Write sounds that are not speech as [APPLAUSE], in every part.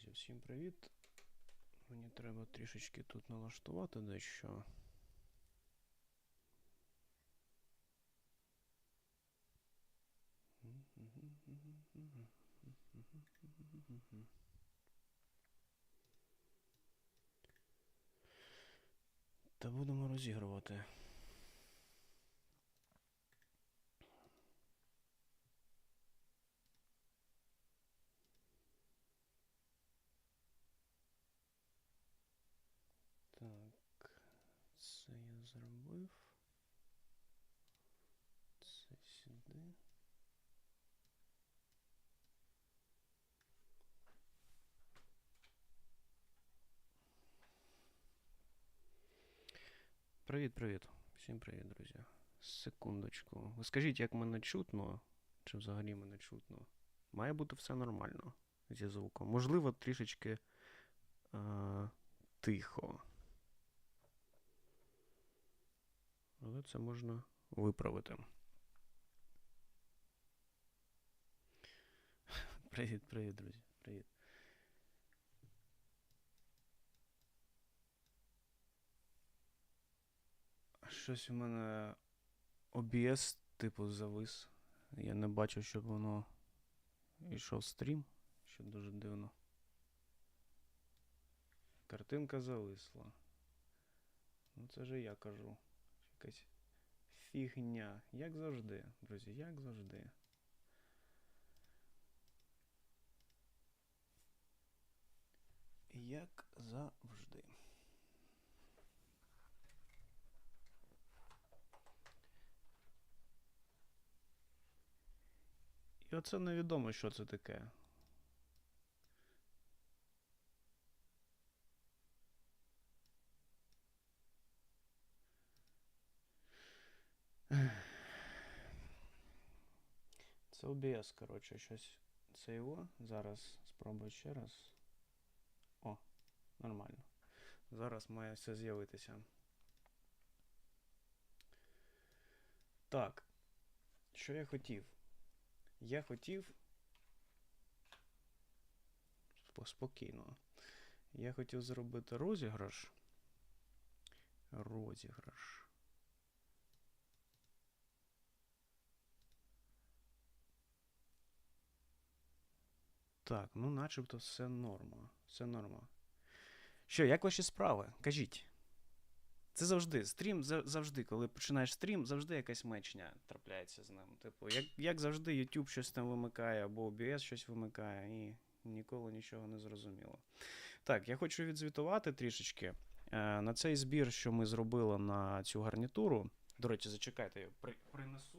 Друзі, всім привіт. Мені треба трішечки тут налаштувати дещо. Та будемо розігрувати. Так, це я зробив. Це сюди. Привіт, привіт. Всім привіт, друзі. Секундочку. Ви скажіть, як мене чутно? Чи взагалі мене чутно? Має бути все нормально зі звуком. Можливо, трішечки а, тихо. Але це можна виправити. [LAUGHS] Привіт, привіт, друзі. Привіт. Щось у мене OBS, типу, завис. Я не бачу, щоб воно йшов стрім, що дуже дивно. Картинка зависла. Ну це же я кажу. Якась фігня. Як завжди, друзі, як завжди. Як завжди. І оце невідомо, що це таке. Це OBS, коротше, щось. Це його. Зараз спробую ще раз. О, нормально. Зараз має все з'явитися. Так. Що я хотів? Я хотів. Спо- Спокійно. Я хотів зробити розіграш. Розіграш. Так, ну начебто все норма. Все норма. Що, як ваші справи? Кажіть. Це завжди. Стрім за- завжди, коли починаєш стрім, завжди якась мечня трапляється з ним. Типу, як, як завжди, YouTube щось там вимикає, або OBS щось вимикає, і ніколи нічого не зрозуміло. Так, я хочу відзвітувати трішечки. Е, на цей збір, що ми зробили на цю гарнітуру. До речі, зачекайте, я при, принесу.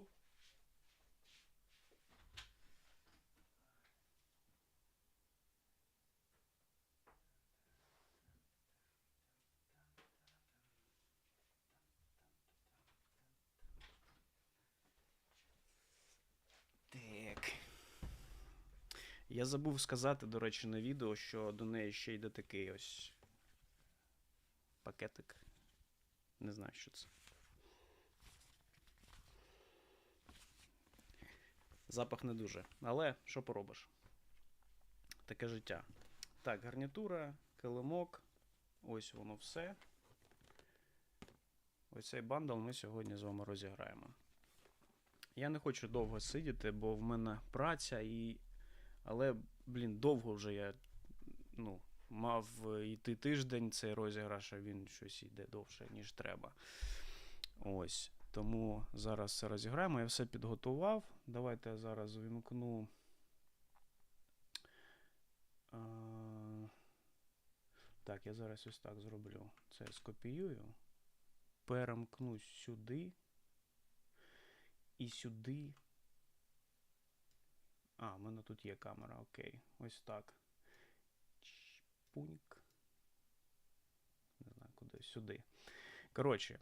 Так. Я забув сказати, до речі, на відео, що до неї ще йде такий ось пакетик. Не знаю, що це. Запах не дуже. Але що поробиш? Таке життя. Так, гарнітура, килимок. Ось воно все. Ось цей бандл ми сьогодні з вами розіграємо. Я не хочу довго сидіти, бо в мене праця і. Але, блін, довго вже я ну, мав е, йти тиждень цей розіграш, а він щось йде довше, ніж треба. Ось. Тому зараз все розіграємо. Я все підготував. Давайте я зараз увімкну. Так, я зараз ось так зроблю. Це скопіюю. Перемкну сюди. І сюди. А, в мене тут є камера, окей. Ось так. Чпуньк. Не знаю, куди сюди. Коротше,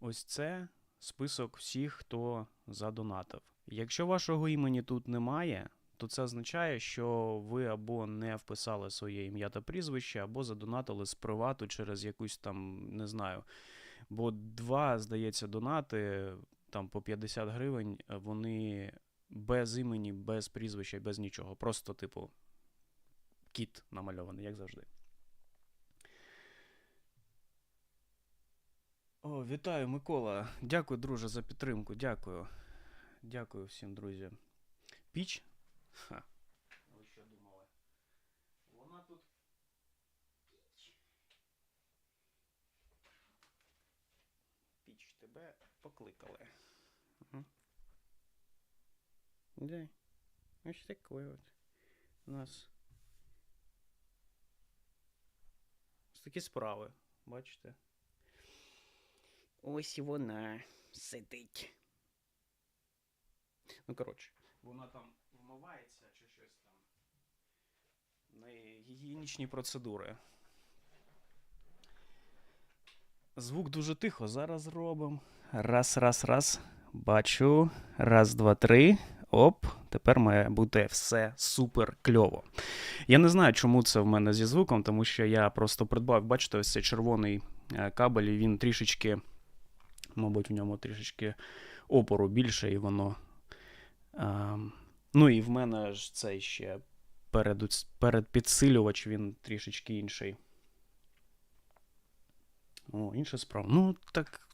ось це список всіх, хто задонатив. Якщо вашого імені тут немає, то це означає, що ви або не вписали своє ім'я та прізвище, або задонатили з привату через якусь там, не знаю. Бо два, здається, донати там по 50 гривень, вони без імені, без прізвища, без нічого. Просто, типу, кіт намальований, як завжди. О, вітаю, Микола. Дякую, друже, за підтримку. Дякую. Дякую всім, друзі. Піч? Ха. Ви що думали? Вона тут. Піч. Піч, тебе покликали. Да. Ось таке от. У нас. Ось такі справи. Бачите? Ось і вона сидить. Ну, коротше, вона там вмивається чи щось там. Гігієнічні процедури. Звук дуже тихо. Зараз робимо. Раз, раз, раз. Бачу. Раз, два, три. Оп, тепер має бути все супер кльово. Я не знаю, чому це в мене зі звуком, тому що я просто придбав, бачите, ось цей червоний е, кабель, і він трішечки, мабуть, в ньому трішечки опору більше, і воно. А, ну і в мене ж цей ще перед, перед підсилювач, він трішечки інший. О, інша справа. Ну, так.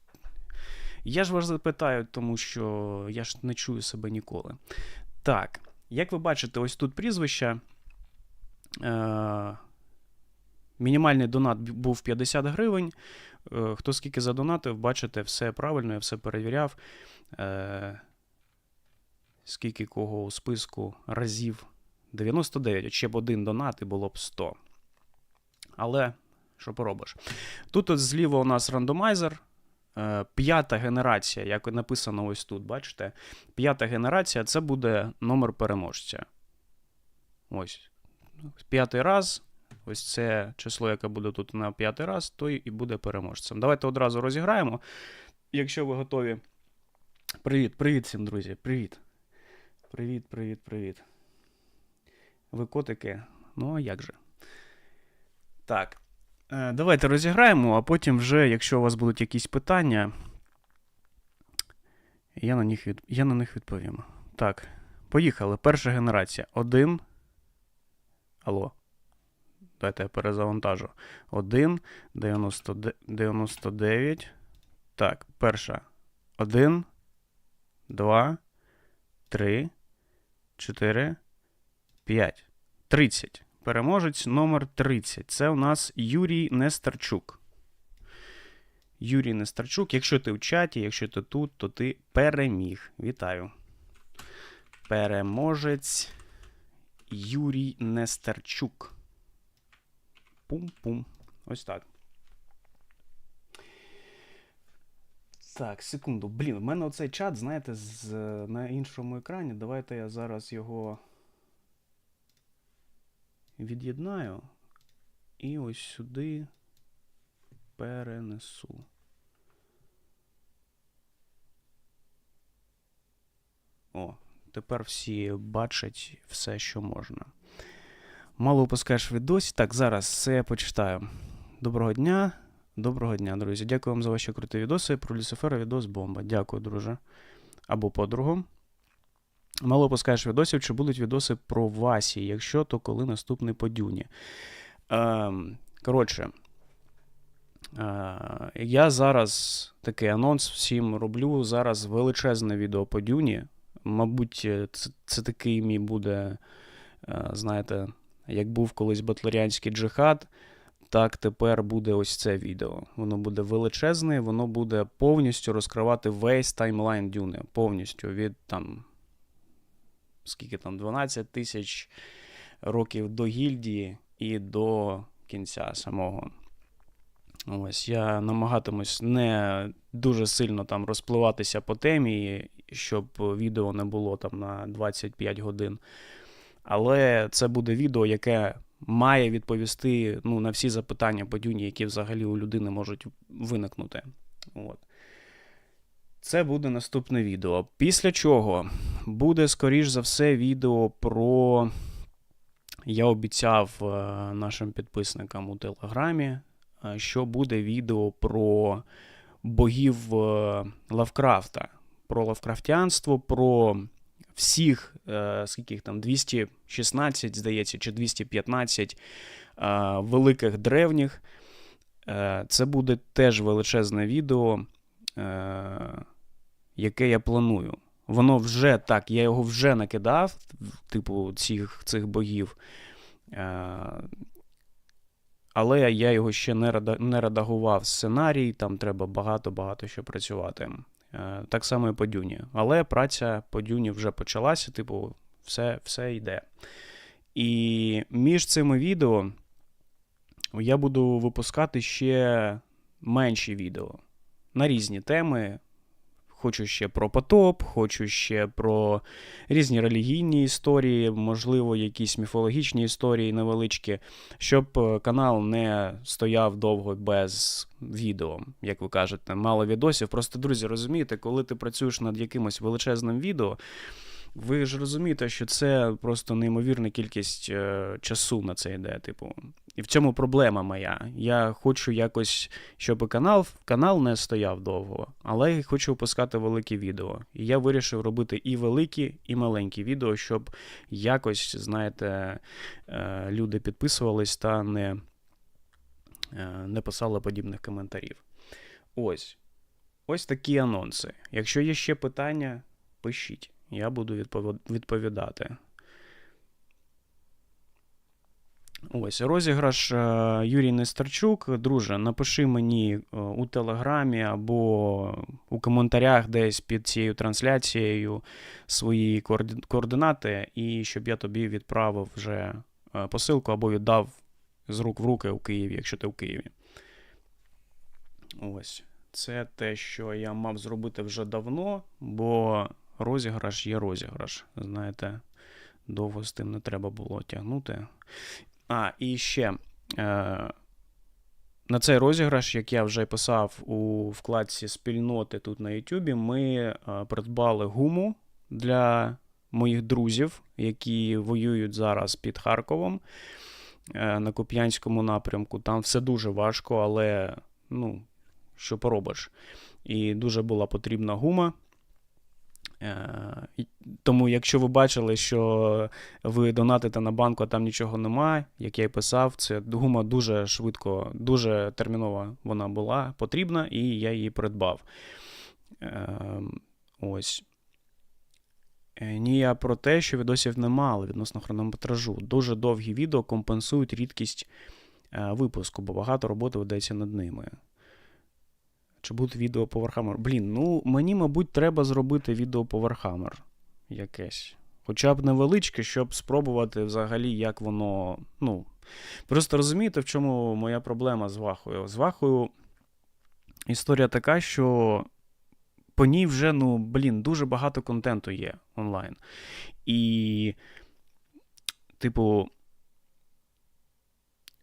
Я ж вас запитаю, тому що я ж не чую себе ніколи. Так, як ви бачите, ось тут прізвище. Е- мінімальний донат був 50 гривень. Е- хто скільки задонатив, бачите, все правильно, я все перевіряв. Е- скільки кого у списку разів 99. Ще б один донат і було б 100. Але що поробиш? Тут от зліва у нас рандомайзер. Е, П'ята генерація, як написано ось тут, бачите? П'ята генерація це буде номер переможця. Ось. П'ятий раз. Ось це число, яке буде тут на п'ятий раз, то і буде переможцем. Давайте одразу розіграємо. Якщо ви готові. Привіт, привіт всім, друзі. Привіт. Привіт, привіт, привіт. Ви котики? Ну, а як же? Так. Е, Давайте розіграємо, а потім вже, якщо у вас будуть якісь питання, я на них, від... я на них відповім. Так, поїхали. Перша генерація. Один. Алло. Дайте я перезавантажу. 1, 99. Так, перша. 1, 2, 3, 4, 5. 30. Переможець номер 30. Це у нас Юрій Нестерчук. Юрій Нестерчук. Якщо ти в чаті, якщо ти тут, то ти переміг. Вітаю. Переможець Юрій Нестерчук. Пум-пум. Ось так. Так, секунду. Блін, в мене оцей чат, знаєте, з, на іншому екрані. Давайте я зараз його від'єднаю і ось сюди перенесу. О, тепер всі бачать все, що можна. Мало випускаєш відосі. Так, зараз я почитаю. Доброго дня. Доброго дня, друзі. Дякую вам за ваші круті відоси. Про Люцифера відос бомба. Дякую, друже. Або подругу. Мало пускаєш відосів, чи будуть відоси про Васі? Якщо, то коли наступний по Дюні? Ем, коротше, е, я зараз такий анонс всім роблю. Зараз величезне відео по Дюні. Мабуть, це, це такий мій буде, е, знаєте, як був колись батлеріанський джихад, так тепер буде ось це відео. Воно буде величезне, воно буде повністю розкривати весь таймлайн Дюни. Повністю від там скільки там, 12 тисяч років до гільдії і до кінця самого. Ось я намагатимусь не дуже сильно там розпливатися по темі, щоб відео не було там на 25 годин. Але це буде відео, яке має відповісти ну, на всі запитання по дюні, які взагалі у людини можуть виникнути. От. Це буде наступне відео. Після чого буде, скоріш за все, відео про. Я обіцяв е, нашим підписникам у Телеграмі, е, що буде відео про богів е, Лавкрафта, про лавкрафтянство, про всіх, скільки там, 216, здається, чи 215 е, великих древніх. Це буде теж величезне відео, яке я планую. Воно вже так, я його вже накидав, типу, цих, цих богів. Е, але я його ще не, реда- не редагував сценарій, там треба багато-багато що працювати. Е, Так само і по Дюні. Але праця по Дюні вже почалася, типу, все, все йде. І між цими відео я буду випускати ще менші відео на різні теми. Хочу ще про потоп, хочу ще про різні релігійні історії, можливо, якісь міфологічні історії невеличкі, щоб е, канал не стояв довго без відео, як ви кажете, мало відосів. Просто, друзі, розумієте, коли ти працюєш над якимось величезним відео, ви ж розумієте, що це просто неймовірна кількість е, часу на це йде. Типу. І в цьому проблема моя. Я хочу якось, щоб канал, канал не стояв довго, але я хочу випускати великі відео. І я вирішив робити і великі, і маленькі відео, щоб якось, знаєте, е, люди підписувались та не, е, не писали подібних коментарів. Ось. Ось такі анонси. Якщо є ще питання, пишіть. Я буду відпові- відповідати. Ось розіграш е, Юрій Нестерчук. Друже, напиши мені е, у телеграмі або у коментарях десь під цією трансляцією свої координати, і щоб я тобі відправив вже е, посилку або віддав з рук в руки у Києві, якщо ти в Києві. Ось. Це те, що я мав зробити вже давно, бо розіграш є розіграш. Знаєте, довго з тим не треба було тягнути. А, і ще е, на цей розіграш, як я вже писав у вкладці спільноти тут на YouTube, ми е, придбали гуму для моїх друзів, які воюють зараз під Харковом е, на Куп'янському напрямку. Там все дуже важко, але ну, що поробиш. І дуже була потрібна гума. Е, і Тому, якщо ви бачили, що ви донатите на банку, а там нічого немає, як я й писав, це гума дуже швидко, дуже терміново вона була потрібна, і я її придбав. Е, Ось. Е, Ні, я про те, що відосів немало відносно хронометражу. Дуже довгі відео компенсують рідкість е, випуску, бо багато роботи ведеться над ними. Чи буде відео по Warhammer? Блін, ну мені, мабуть, треба зробити відео по Warhammer якесь. Хоча б невеличке, щоб спробувати взагалі, як воно. Ну. Просто розумієте, в чому моя проблема з Вахою? З Вахою історія така, що по ній вже, ну, блін, дуже багато контенту є онлайн. І, типу.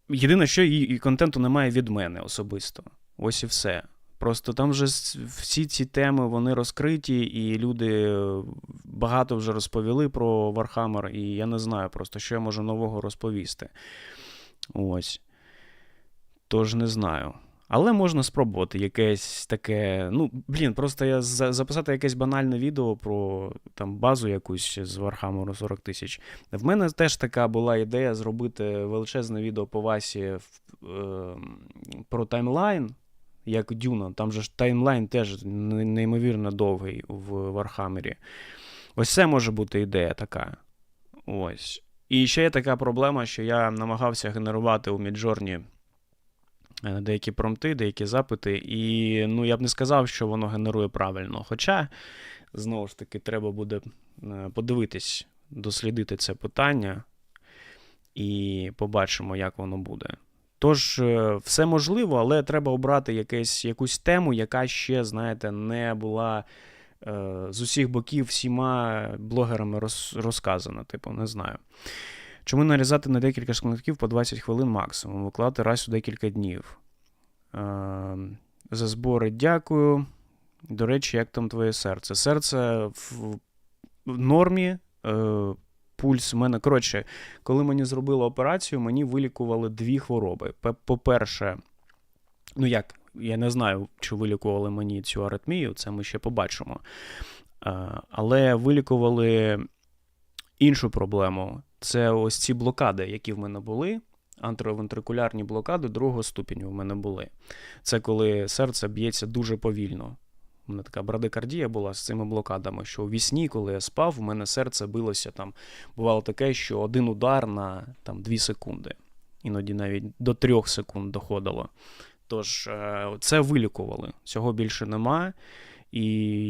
Єдине, що і, і контенту немає від мене особисто. Ось і все. Просто там вже всі ці теми вони розкриті, і люди е, багато вже розповіли про Warhammer, і я не знаю просто, що я можу нового розповісти. Ось. Тож не знаю. Але можна спробувати якесь таке. Ну, блін, просто я за- записати якесь банальне відео про там базу якусь з Warhammer 40 тисяч. В мене теж така була ідея зробити величезне відео по Васі е, про таймлайн як Дюна. Там же ж таймлайн теж неймовірно довгий в Вархаммері. Ось це може бути ідея така. Ось. І ще є така проблема, що я намагався генерувати у Міджорні е, деякі промпти, деякі запити, і ну, я б не сказав, що воно генерує правильно. Хоча, знову ж таки, треба буде е, подивитись, дослідити це питання, і побачимо, як воно буде. Тож, е, все можливо, але треба обрати якесь, якусь тему, яка ще, знаєте, не була е, з усіх боків всіма блогерами роз, розказана. Типу, не знаю. Чому нарізати на декілька шкладків по 20 хвилин максимум, викладати раз у декілька днів. Е, за збори дякую. До речі, як там твоє серце? Серце в, в нормі. Е, пульс у мене. Коротше, коли мені зробили операцію, мені вилікували дві хвороби. По-перше, ну як, я не знаю, чи вилікували мені цю аритмію, це ми ще побачимо. Е, Але вилікували іншу проблему. Це ось ці блокади, які в мене були. Антровентрикулярні блокади другого ступеню в мене були. Це коли серце б'ється дуже повільно. У мене така брадикардія була з цими блокадами, що у вісні, коли я спав, у мене серце билося там. Бувало таке, що один удар на там, 2 секунди. Іноді навіть до 3 секунд доходило. Тож, е, це вилікували. Цього більше нема. І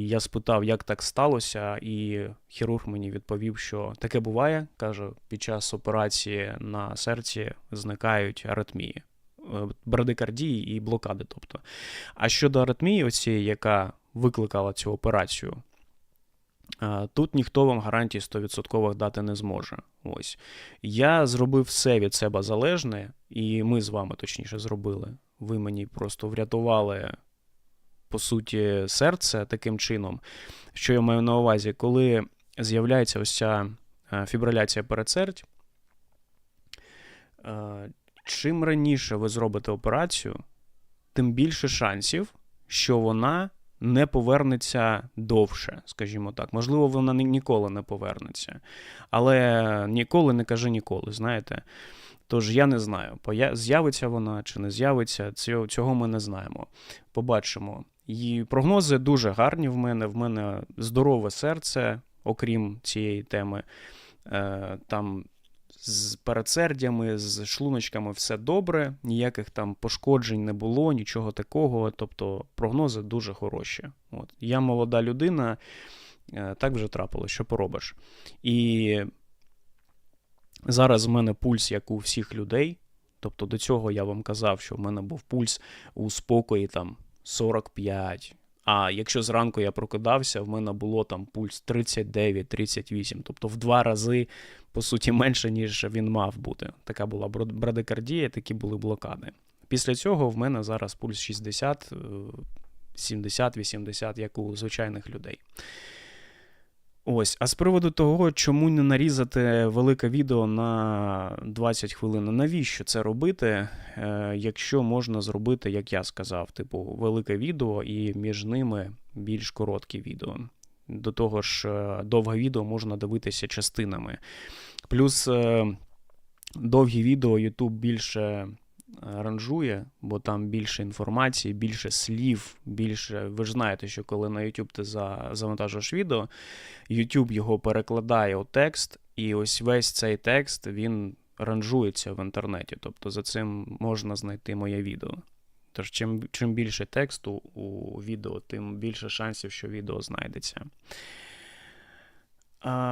я спитав, як так сталося, і хірург мені відповів, що таке буває. каже, під час операції на серці зникають аритмії, е, брадикардії і блокади. Тобто. А щодо аритмії, оцієї, яка викликала цю операцію, тут ніхто вам гарантій 100% дати не зможе. Ось. Я зробив все від себе залежне, і ми з вами точніше зробили. Ви мені просто врятували по суті, серце таким чином, що я маю на увазі, коли з'являється ось ця е, фібриляція передсердь, е, чим раніше ви зробите операцію, тим більше шансів, що вона не повернеться довше, скажімо так. Можливо, вона ніколи не повернеться. Але ніколи не кажи ніколи, знаєте. Тож я не знаю, з'явиться вона чи не з'явиться, цього ми не знаємо. Побачимо. І прогнози дуже гарні в мене. В мене здорове серце, окрім цієї теми. Е, там з передсердями, з шлуночками все добре, ніяких там пошкоджень не було, нічого такого. Тобто прогнози дуже хороші. От. Я молода людина, е, так вже трапилось, що поробиш. І зараз в мене пульс, як у всіх людей. Тобто до цього я вам казав, що в мене був пульс у спокої там 45. А якщо зранку я прокидався, в мене було там пульс 39-38, тобто в два рази, по суті, [LAUGHS] менше, ніж він мав бути. Така була брадикардія, такі були блокади. Після цього в мене зараз пульс 60, 70-80, як у звичайних людей. Ось, а з приводу того, чому не нарізати велике відео на 20 хвилин, навіщо це робити, е, якщо можна зробити, як я сказав, типу, велике відео і між ними більш короткі відео. До того ж, е, довге відео можна дивитися частинами. Плюс е, довгі відео YouTube більше ранжує, бо там більше інформації, більше слів, більше. Ви ж знаєте, що коли на YouTube ти завантажуєш відео, YouTube його перекладає у текст, і ось весь цей текст він ранжується в інтернеті. Тобто за цим можна знайти моє відео. Тож, чим чим більше тексту у відео, тим більше шансів, що відео знайдеться.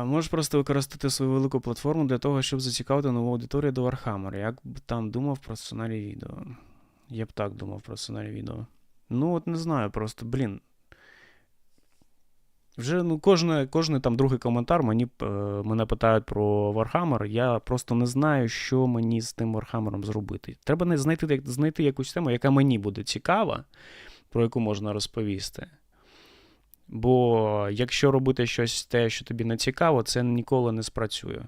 Можеш просто використати свою велику платформу для того, щоб зацікавити нову аудиторію до Warhammer. Як б там думав про сценарій відео? Я б так думав про сценарій відео. Ну, от не знаю, просто, блін. Вже ну, кожне, кожний там другий коментар мені, е, мене питають про Warhammer. Я просто не знаю, що мені з тим Warhammer зробити. Треба знайти знайти якусь тему, яка мені буде цікава, про яку можна розповісти. Бо якщо робити щось те, що тобі не цікаво, це ніколи не спрацює.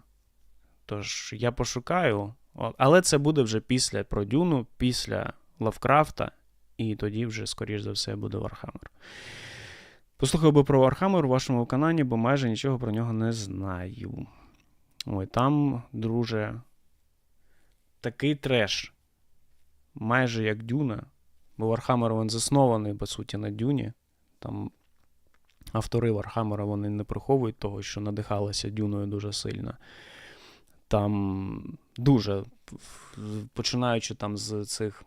Тож я пошукаю, але це буде вже після продюну, після Лавкрафта, і тоді вже, скоріш за все, буде Warhammer. Послухав би про Warhammer у вашому виконанні, бо майже нічого про нього не знаю. Ой, там, друже, такий треш. Майже як Дюна. Бо Warhammer він заснований, по суті, на Дюні. Там автори Вархаммера вони не приховують того, що надихалися Дюною дуже сильно. Там дуже, починаючи там з цих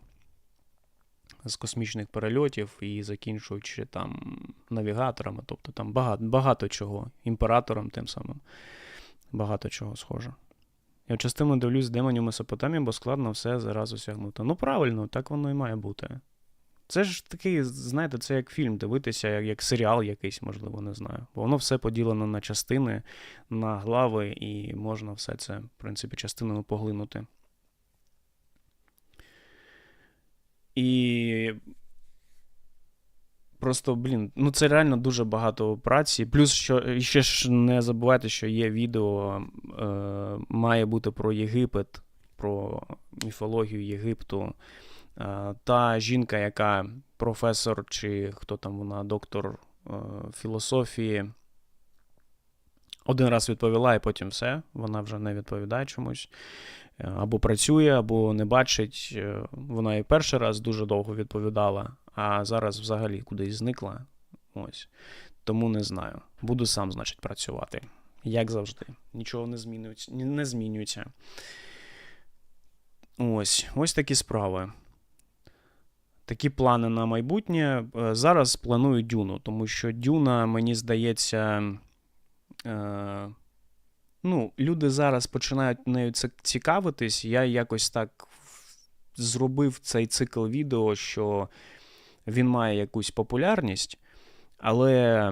з космічних перельотів і закінчуючи там навігаторами, тобто там багато багато чого, імператором тим самим, багато чого схоже. Я частину дивлюсь демонів Месопотамії, бо складно все зараз осягнути. Ну, правильно, так воно і має бути. Це ж такий, знаєте, це як фільм дивитися, як як серіал якийсь, можливо, не знаю. Бо воно все поділено на частини, на глави, і можна все це, в принципі, частинами поглинути. І. Просто, блін, ну це реально дуже багато праці. Плюс, що ще ж не забувайте, що є відео, е, має бути про Єгипет, про міфологію Єгипту. Та жінка, яка професор, чи хто там вона, доктор е, філософії, один раз відповіла, і потім все, вона вже не відповідає чомусь. Е, Або працює, або не бачить. Е, Вона і перший раз дуже довго відповідала, а зараз взагалі кудись зникла. Ось. Тому не знаю. Буду сам, значить, працювати. Як завжди. Нічого не змінюється. Не змінюється. Ось, ось такі справи. Такі плани на майбутнє. Е, Зараз планую дюну, тому що дюна, мені здається. Е, ну, люди зараз починають нею цікавитись. Я якось так зробив цей цикл відео, що він має якусь популярність, але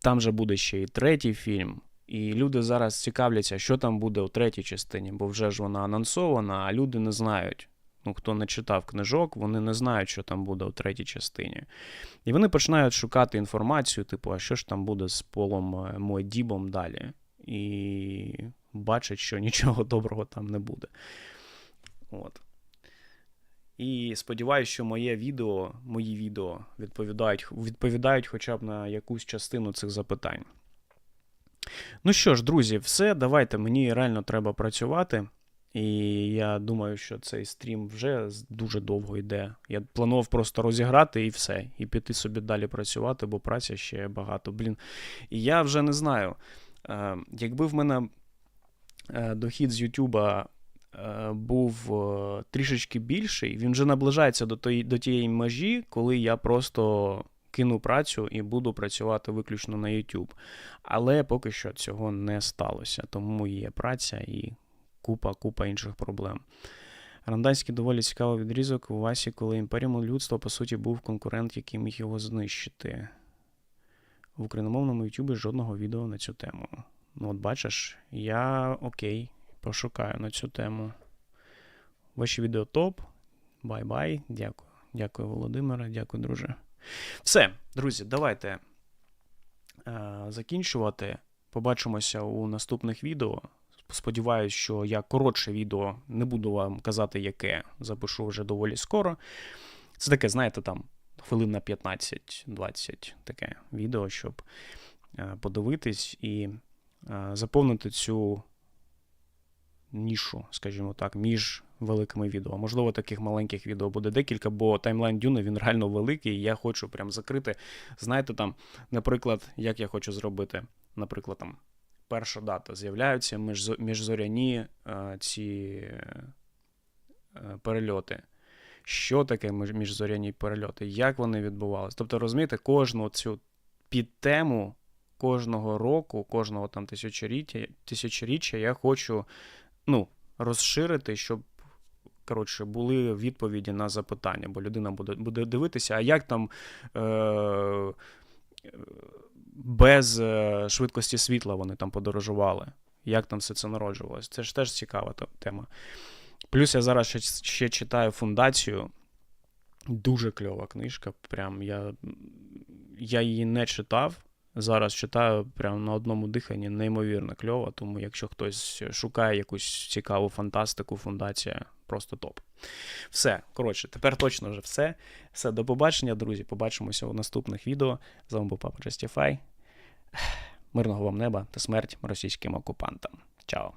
там же буде ще і третій фільм. І люди зараз цікавляться, що там буде у третій частині, бо вже ж вона анонсована, а люди не знають. Ну, хто не читав книжок, вони не знають, що там буде у третій частині. І вони починають шукати інформацію, типу, а що ж там буде з полом е, Моедібом далі. І бачать, що [LAUGHS] нічого доброго там не буде. От. І сподіваюся, що моє відео, мої відео відповідають, відповідають хоча б на якусь частину цих запитань. Ну що ж, друзі, все. Давайте. Мені реально треба працювати. І я думаю, що цей стрім вже дуже довго йде. Я планував просто розіграти і все, і піти собі далі працювати, бо праця ще багато. Блін. І я вже не знаю. Е, якби в мене е, дохід з Ютуба е, був трішечки більший, він вже наближається до, тої, до тієї межі, коли я просто кину працю і буду працювати виключно на YouTube. Але поки що цього не сталося, тому є праця і купа, купа інших проблем. Ранданський доволі цікавий відрізок у Васі, коли імперіум людства, по суті, був конкурент, який міг його знищити. В україномовному Ютубі жодного відео на цю тему. Ну, от бачиш, я окей, пошукаю на цю тему. Ваші відео топ. Бай-бай. Дякую. Дякую, Володимире, дякую, друже. Все, друзі, давайте е, закінчувати. Побачимося у наступних відео. Сподіваюсь, що я коротше відео не буду вам казати, яке запишу вже доволі скоро. Це таке, знаєте, там хвилин на 15-20 таке відео, щоб е, подивитись і е, заповнити цю нішу, скажімо так, між великими відео. Можливо, таких маленьких відео буде декілька, бо таймлайн Дюни він реально великий, і я хочу прям закрити. Знаєте, там, наприклад, як я хочу зробити, наприклад, там перша дата з'являються міжзоряні е, ці е, перельоти. Що таке міжзоряні перельоти? Як вони відбувалися? Тобто, розумієте, кожну цю підтему кожного року, кожного там тисячоріччя, тисячоріччя я хочу ну, розширити, щоб коротше, були відповіді на запитання, бо людина буде, буде дивитися, а як там. Е- е, без е, швидкості світла вони там подорожували. Як там все це народжувалось? Це ж теж цікава тема. Плюс я зараз ще, ще читаю фундацію. Дуже кльова книжка. Прям я, я її не читав. Зараз читаю прям на одному диханні, неймовірно кльово. Тому якщо хтось шукає якусь цікаву фантастику, фундація просто топ. Все, коротше, тепер точно вже все. Все, до побачення, друзі. Побачимося у наступних відео. З вами був Папа Justify. [SIGHS] Мирного вам неба та смерть російським окупантам. Чао.